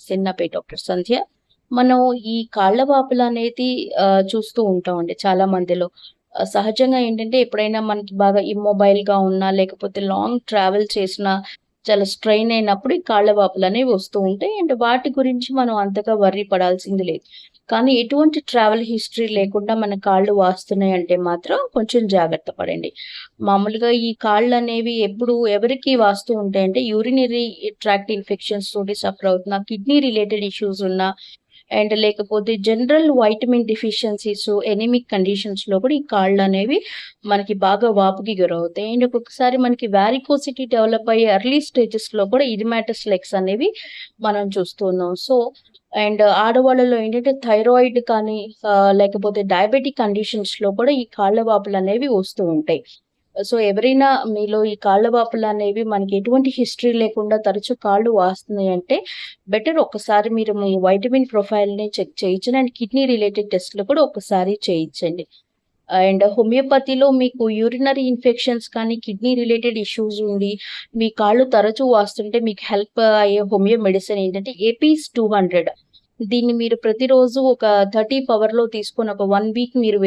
సిన్నపేట doctor సంధ్య. మనం ఈ కాళ్ళవాపులు అనేది చూస్తూ ఉంటామండి చాలా మందిలో. సహజంగా ఏంటంటే ఎప్పుడైనా మనకి బాగా ఇమ్మొబైల్‌గా ఉన్నా, లేకపోతే లాంగ్ ట్రావెల్ చేసినా, చాలా స్ట్రెయిన్ అయినప్పుడు ఈ కాళ్ళ వాపులనేవి వస్తూ ఉంటాయి. అండ్ వాటి గురించి మనం అంతగా వర్రీ పడాల్సింది లేదు. కానీ ఎటువంటి ట్రావెల్ హిస్టరీ లేకుండా మన కాళ్ళు వాస్తున్నాయి అంటే మాత్రం కొంచెం జాగ్రత్త పడండి. మామూలుగా ఈ కాళ్ళు అనేవి ఎప్పుడు ఎవరికి వాస్తూ ఉంటాయంటే యూరినరీ ట్రాక్ట్ ఇన్ఫెక్షన్స్ తోటి సఫర్ అవుతున్న, కిడ్నీ రిలేటెడ్ ఇష్యూస్ ఉన్న, అండ్ లేకపోతే జనరల్ వైటమిన్ డిఫిషియన్సీస్ ఎనిమిక్ కండిషన్స్‌లో కూడా ఈ కాళ్ళు అనేవి మనకి బాగా వాపుకి గురవుతాయి. అండ్ ఒక్కొక్కసారి మనకి వ్యారికోసిటీ డెవలప్ అయ్యే ఎర్లీ స్టేజెస్‌లో కూడా ఇరిమాటస్ లెగ్స్ అనేవి మనం చూస్తున్నాం. సో, అండ్ ఆడవాళ్ళలో ఏంటంటే థైరాయిడ్ కానీ లేకపోతే డయాబెటిక్ కండిషన్స్‌లో కూడా ఈ కాళ్ళ వాపులు అనేవి వస్తూ ఉంటాయి. సో, ఎవరైనా మీలో ఈ కాళ్ళ వాపులనేవి మనకి ఎటువంటి హిస్టరీ లేకుండా తరచూ కాళ్ళు వాస్తున్నాయి అంటే బెటర్ ఒకసారి మీరు మీ వైటమిన్ ప్రొఫైల్‌ని చెక్ చేయించండి. అండ్ కిడ్నీ రిలేటెడ్ టెస్ట్‌లు కూడా ఒకసారి చేయించండి. అండ్ హోమియోపతిలో మీకు యూరినరీ ఇన్ఫెక్షన్స్ కానీ, కిడ్నీ రిలేటెడ్ ఇష్యూస్ ఉండి, మీ కాళ్ళు తరచూ వాస్తుంటే మీకు హెల్ప్ అయ్యే హోమియో మెడిసిన్ ఏంటంటే ఏపీస్ 200 దీన్ని మీరు ప్రతిరోజు ఒక 30 పవర్‌లో తీసుకొని ఒక వన్ వీక్ మీరు